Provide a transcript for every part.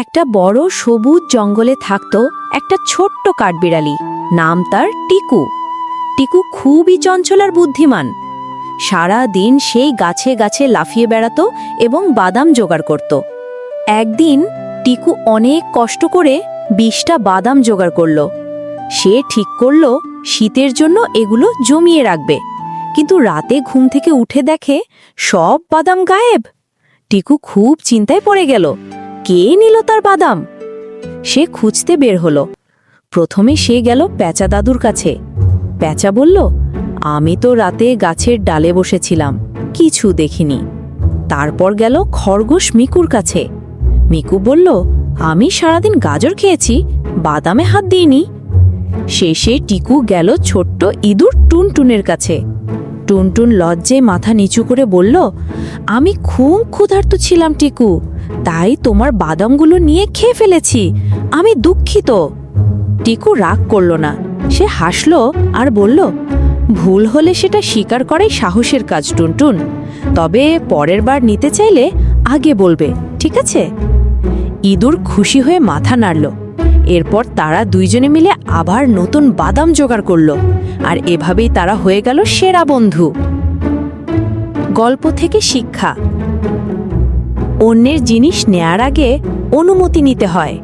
একটা বড় সবুজ জঙ্গলে থাকত একটা ছোট্ট কাঠবিড়ালি। নাম তার টিকু। টিকু খুবই চঞ্চল আর বুদ্ধিমান। সারা দিন সেই গাছে গাছে লাফিয়ে বেড়াতো এবং বাদাম জোগাড় করত। একদিন টিকু অনেক কষ্ট করে বিশটা বাদাম জোগাড় করল। সে ঠিক করল শীতের জন্য এগুলো জমিয়ে রাখবে। কিন্তু রাতে ঘুম থেকে উঠে দেখে সব বাদাম গায়েব। টিকু খুব চিন্তায় পড়ে গেল। কে নিল তার বাদাম। সে খুঁজতে বের হলো। প্রথমে সে গেল প্যাচা দাদুর কাছে। প্যাচা বলল, আমি তো রাতে গাছের ডালে বসেছিলাম, কিছু দেখিনি। তারপর গেল খরগোশ মিকুর কাছে। মিকু বলল, আমি সারাদিন গাজর খেয়েছি, বাদামে হাত দিইনি। শেষে টিকু গেল ছোট্ট ইঁদুর টুনটুনের কাছে। টুনটুন লজ্জে মাথা নিচু করে বলল, আমি খুব ক্ষুধার্ত ছিলাম, টিকু। তাই তোমার বাদামগুলো নিয়ে খেয়ে ফেলেছি। আমি দুঃখিত। টিকু রাগ করল না। সে হাসল আর বলল, ভুল হলে সেটা স্বীকার করাই সাহসের কাজ, টুনটুন। তবে পরের বার নিতে চাইলে আগে বলবে, ঠিক আছে? ইঁদুর খুশি হয়ে মাথা নাড়ল। এরপর তারা দুইজনে মিলে আবার নতুন বাদাম জোগাড় করল। আর এভাবেই তারা হয়ে গেল সেরা বন্ধু। গল্প থেকে শিক্ষা। অন্যের জিনিস নেয়ার আগে অনুমতি নিতে হয়।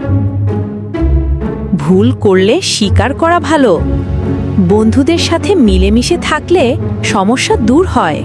ভুল করলে স্বীকার করা ভালো। বন্ধুদের সাথে মিলেমিশে থাকলে সমস্যা দূর হয়।